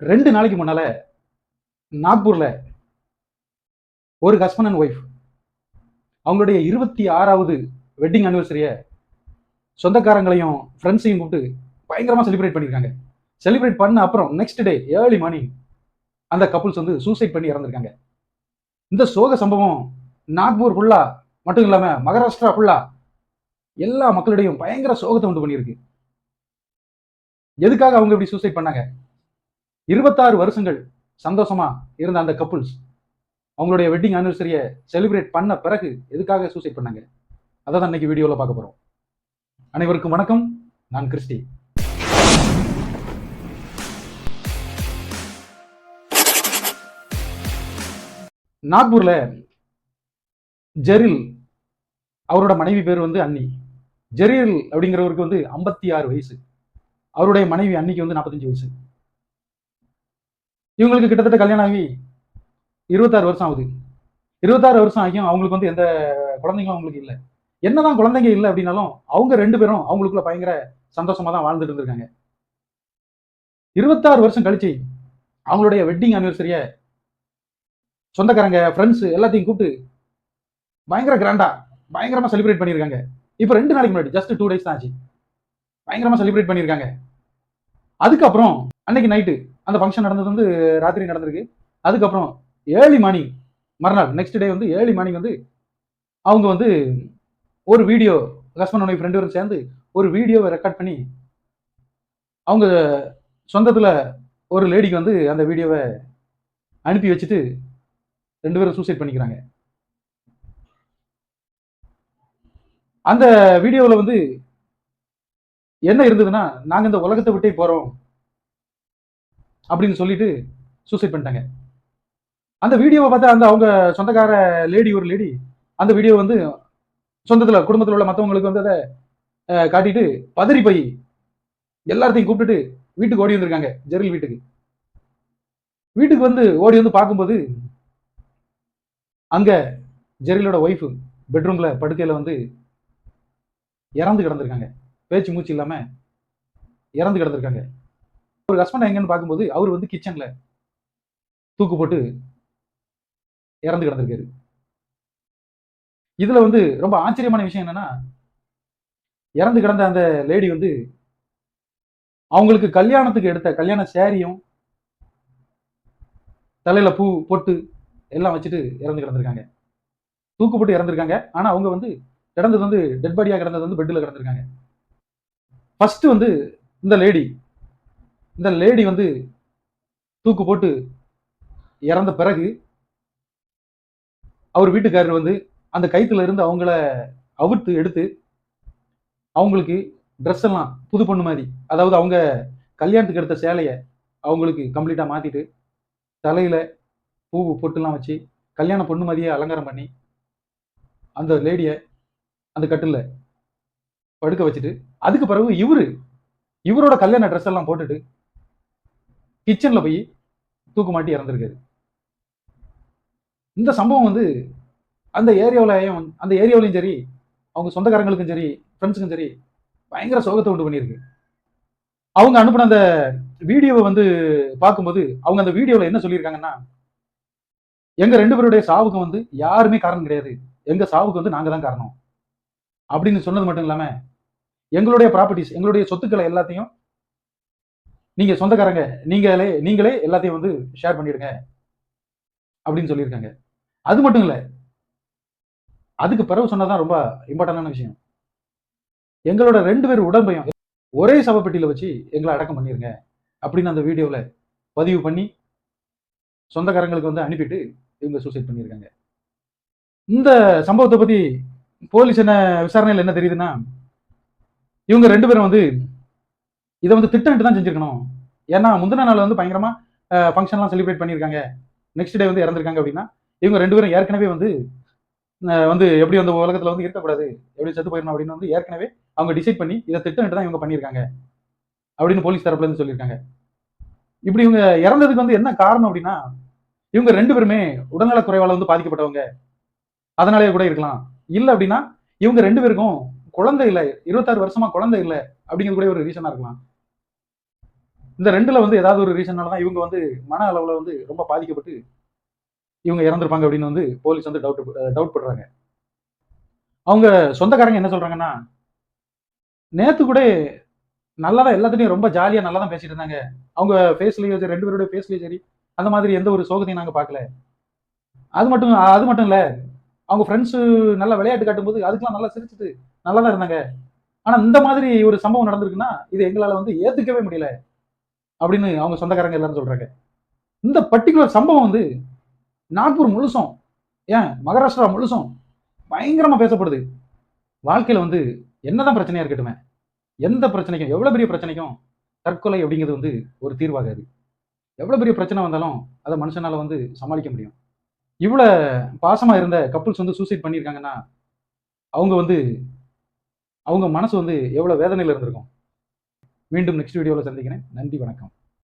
ரெண்டு நாளைக்கு முன்னால நாக்பூர்ல ஒரு ஹஸ்பண்ட் அண்ட் ஒய்ஃப் அவங்களுடைய இருபத்தி ஆறாவது வெட்டிங் அனிவர்சரியை சொந்தக்காரங்களையும் ஃப்ரெண்ட்ஸையும் கூப்பிட்டு பயங்கரமாக செலிப்ரேட் பண்ணியிருக்காங்க செலிப்ரேட் பண்ண அப்புறம் நெக்ஸ்ட் டே ஏர்லி மார்னிங் அந்த கப்புள்ஸ் வந்து சூசைட் பண்ணி இறந்துருக்காங்க. இந்த சோக சம்பவம் நாக்பூர் ஃபுல்லா மட்டும் இல்லாமல் மகாராஷ்டிரா ஃபுல்லா எல்லா மக்களிடையும் பயங்கர சோகத்தை உண்டு பண்ணியிருக்கு. எதுக்காக அவங்க இப்படி சூசைட் பண்ணாங்க? இருபத்தாறு வருஷங்கள் சந்தோஷமா இருந்த அந்த கப்புள்ஸ் அவங்களுடைய வெட்டிங் ஆனிவர்சரியை செலிப்ரேட் பண்ண பிறகு எதுக்காக சூசைட் பண்ணாங்க? அதை தான் இன்னைக்கு வீடியோவில் பார்க்க போகிறோம் அனைவருக்கும் வணக்கம். நான் கிறிஸ்டி. நாக்பூரில் ஜெரில் அவரோட மனைவி பேர் வந்து அன்னி. ஜெரில் அப்படிங்கிறவருக்கு வந்து ஐம்பத்தி ஆறு வயசு. அவருடைய மனைவி அன்னிக்கு வந்து நாற்பத்தஞ்சு வயசு. இவங்களுக்கு கிட்டத்தட்ட கல்யாணம் ஆகி இருபத்தாறு வருஷம் ஆகுது. இருபத்தாறு வருஷம் ஆகியும் அவங்களுக்கு வந்து எந்த குழந்தைங்களும் அவங்களுக்கு இல்லை. என்னதான் குழந்தைங்க இல்லை அப்படின்னாலும் அவங்க ரெண்டு பேரும் அவங்களுக்குள்ள பயங்கர சந்தோஷமா தான் வாழ்ந்துட்டு இருந்திருக்காங்க. இருபத்தாறு வருஷம் கழிச்சு அவங்களுடைய வெட்டிங் அனிவர்சரிய சொந்தக்காரங்க ஃப்ரெண்ட்ஸ் எல்லாத்தையும் கூப்பிட்டு பயங்கர கிராண்டா பயங்கரமா செலிப்ரேட் பண்ணியிருக்காங்க. இப்போ ரெண்டு நாளைக்கு முன்னாடி ஜஸ்ட் டூ டேஸ் தான் ஆச்சு. பயங்கரமா செலிப்ரேட் பண்ணியிருக்காங்க. அதுக்கப்புறம் அன்னைக்கு நைட்டு அந்த ஃபங்க்ஷன் நடந்தது வந்து ராத்திரி நடந்திருக்கு. அதுக்கப்புறம் ஏர்லி மார்னிங் மறுநாள் நெக்ஸ்ட் டே வந்து ஏர்லி மார்னிங் வந்து அவங்க வந்து ஒரு வீடியோ ஹஸ்பண்ட் ஒய்ஃப் ரெண்டு பேரும் சேர்ந்து ஒரு வீடியோவை ரெக்கார்ட் பண்ணி அவங்க சொந்தத்தில் ஒரு லேடிக்கு வந்து அந்த வீடியோவை அனுப்பி வச்சுட்டு ரெண்டு பேரும் சூசைட் பண்ணிக்கிறாங்க. அந்த வீடியோவில் வந்து என்ன இருந்ததுன்னா நாங்கள் இந்த உலகத்தை விட்டே போகிறோம் அப்படின்னு சொல்லிட்டு சூசைட் பண்ணிட்டாங்க. அந்த வீடியோவை பார்த்தா அந்த அவங்க சொந்தக்கார லேடி ஒரு லேடி அந்த வீடியோ வந்து சொந்தத்தில் குடும்பத்தில் உள்ள மற்றவங்களுக்கு வந்து அதை காட்டிட்டு பதறி போய் எல்லாத்தையும் கூப்பிட்டுட்டு வீட்டுக்கு ஓடி வந்திருக்காங்க ஜெரில் வீட்டுக்கு. வீட்டுக்கு வந்து ஓடி வந்து பார்க்கும்போது அங்கே ஜெரிலோட ஒய்ஃப் பெட்ரூமில் படுக்கையில் வந்து இறந்து கிடந்திருக்காங்க. பேச்சு மூச்சு இல்லாமல் இறந்து கிடந்திருக்காங்க. ஒரு ஹஸ்பண்ட் எங்கன்னு பார்க்கும்போது அவர் வந்து கிச்சன்ல தூக்கு போட்டு இறந்து கிடந்திருக்காரு. இதுல வந்து ரொம்ப ஆச்சரியமான விஷயம் என்னன்னா இறந்து கிடந்த அந்த லேடி வந்து அவங்களுக்கு கல்யாணத்துக்கு எடுத்த கல்யாண சேரியும் தலையில பூ பொட்டு எல்லாம் வச்சுட்டு இறந்து கிடந்திருக்காங்க. தூக்கு போட்டு இறந்துருக்காங்க. ஆனா அவங்க வந்து கிடந்தது வந்து டெட் பாடியா கிடந்தது வந்து பெட்ல கிடந்திருக்காங்க. ஃபர்ஸ்ட் வந்து இந்த லேடி இந்த லேடி வந்து தூக்கு போட்டு இறந்த பிறகு அவர் வீட்டுக்காரர் வந்து அந்த கைத்துல இருந்து அவங்கள அவுத்து எடுத்து அவங்களுக்கு ட்ரெஸ் எல்லாம் புது பொண்ணு மாதிரி அதாவது அவங்க கல்யாணத்துக்கு எடுத்த சேலையை அவங்களுக்கு கம்ப்ளீட்டா மாத்திட்டு தலையில பூ பொட்டுலாம் வச்சு கல்யாண பொண்ணு மாதிரியே அலங்காரம் பண்ணி அந்த லேடியை அந்த கட்டில் படுக்க வச்சுட்டு அதுக்கு பிறகு இவரு இவரோட கல்யாண ட்ரெஸ் எல்லாம் போட்டுட்டு கிச்சன்ல போய் தூக்கு மாட்டி இறந்துருக்காரு. இந்த சம்பவம் வந்து அந்த ஏரியாவிலையும் அந்த ஏரியாவிலையும் சரி அவங்க சொந்தக்காரங்களுக்கும் சரி ஃப்ரெண்ட்ஸுக்கும் சரி பயங்கர சோகத்தை உண்டு பண்ணியிருக்கு. அவங்க அனுப்பின அந்த வீடியோவை வந்து பார்க்கும்போது அவங்க அந்த வீடியோவில் என்ன சொல்லியிருக்காங்கன்னா எங்கள் ரெண்டு பேருடைய சாவுக்கு வந்து யாருமே காரணம் கிடையாது. எங்கள் சாவுக்கு வந்து நாங்கள் தான் காரணம். அப்படின்னு சொன்னது மட்டும் இல்லாமல் எங்களுடைய ப்ராப்பர்ட்டிஸ் எங்களுடைய சொத்துக்களை எல்லாத்தையும் நீங்க சொந்தக்காரங்க நீங்களே நீங்களே எல்லாத்தையும் வந்து ஷேர் பண்ணிடுங்க அப்படின்னு சொல்லியிருக்காங்க. அது மட்டும் இல்லை அதுக்கு பிறகு சொன்னதான் ரொம்ப இம்பார்ட்டண்டான விஷயம். எங்களோட ரெண்டு பேர் உடம்பையும் ஒரே சபப்பெட்டியில் வச்சு எங்களை அடக்கம் பண்ணிருங்க அப்படின்னு அந்த வீடியோவில் பதிவு பண்ணி சொந்தக்காரங்களுக்கு வந்து அனுப்பிட்டு இவங்க சூசைட் பண்ணியிருக்காங்க இந்த சம்பவத்தை பற்றி போலீஸ் என்ன விசாரணையில் என்ன தெரியுதுன்னா இவங்க ரெண்டு பேரும் வந்து இதை வந்து திட்டமிட்டு தான் செஞ்சிருக்கணும். ஏன்னா முந்தின நாள் வந்து பயங்கரமா ஃபங்க்ஷன்லாம் செலிப்ரேட் பண்ணியிருக்காங்க. நெக்ஸ்ட் டே வந்து இறந்துருக்காங்க அப்படின்னா இவங்க ரெண்டு பேரும் ஏற்கனவே வந்து வந்து எப்படி அந்த உலகத்தில் வந்து இருக்கக்கூடாது எப்படி செத்து போயிடணும் அப்படின்னு வந்து ஏற்கனவே அவங்க டிசைட் பண்ணி இதை திட்டமிட்டு தான் இவங்க பண்ணியிருக்காங்க. அப்படின்னு போலீஸ் தரப்புலேருந்து சொல்லியிருக்காங்க. இப்படி இவங்க இறந்ததுக்கு வந்து என்ன காரணம் அப்படின்னா இவங்க ரெண்டு பேருமே உடல்நல குறைவால் வந்து பாதிக்கப்பட்டவங்க. அதனாலேயே கூட இருக்கலாம். இல்லை அப்படின்னா இவங்க ரெண்டு பேருக்கும் குழந்தை இல்லை. இருபத்தாறு வருஷமா குழந்தை இல்லை. அப்படிங்கிறது கூட ஒரு ரீசனாக இருக்கலாம். இந்த ரெண்டுல வந்து ஏதாவது ஒரு ரீசனால தான் இவங்க வந்து மன அளவில் வந்து ரொம்ப பாதிக்கப்பட்டு இவங்க இறந்துருப்பாங்க அப்படின்னு வந்து போலீஸ் வந்து டவுட் டவுட் படுறாங்க. அவங்க சொந்தக்காரங்க என்ன சொல்றாங்கன்னா நேத்து கூட நல்லா தான் எல்லாத்துலேயும் ரொம்ப ஜாலியாக நல்லா தான் பேசிட்டு இருந்தாங்க. அவங்க ஃபேஸ்லேயும் சரி ரெண்டு பேருடைய ஃபேஸ்லேயும் சரி அந்த மாதிரி எந்த ஒரு சோகத்தையும் நாங்கள் பார்க்கல. அது மட்டும் அது மட்டும் இல்லை அவங்க ஃப்ரெண்ட்ஸு நல்லா விளையாட்டு காட்டும்போது அதுக்கெல்லாம் நல்லா சிரிச்சுட்டு நல்லா தான் இருந்தாங்க. ஆனால் இந்த மாதிரி ஒரு சம்பவம் நடந்திருக்குன்னா இது எங்களால் வந்து ஏற்றுக்கவே முடியல. அப்படின்னு அவங்க சொந்தக்காரங்க எல்லாரும் சொல்றாங்க. இந்த பர்டிகுலர் சம்பவம் வந்து நாக்பூர் முழுசும் ஏன் மகாராஷ்டிரா முழுசும் பயங்கரமா பேசப்படுது. வாழ்க்கையில வந்து என்னதான் பிரச்சனையா இருக்கட்டுமே எந்த பிரச்சனைக்கும் எவ்வளவு பெரிய பிரச்சனைக்கும் தற்கொலை அப்படிங்கிறது வந்து ஒரு தீர்வாகாது. எவ்வளவு பெரிய பிரச்சனை வந்தாலும் அதை மனுஷனால வந்து சமாளிக்க முடியும். இவ்வளவு பாசமா இருந்த கப்புள்ஸ் வந்து சூசைட் பண்ணியிருக்காங்கன்னா அவங்க வந்து அவங்க மனசு வந்து எவ்வளவு வேதனையில இருந்திருக்கும். மீண்டும் நெக்ஸ்ட் வீடியோவில் சந்திக்கிறேன். நன்றி வணக்கம்.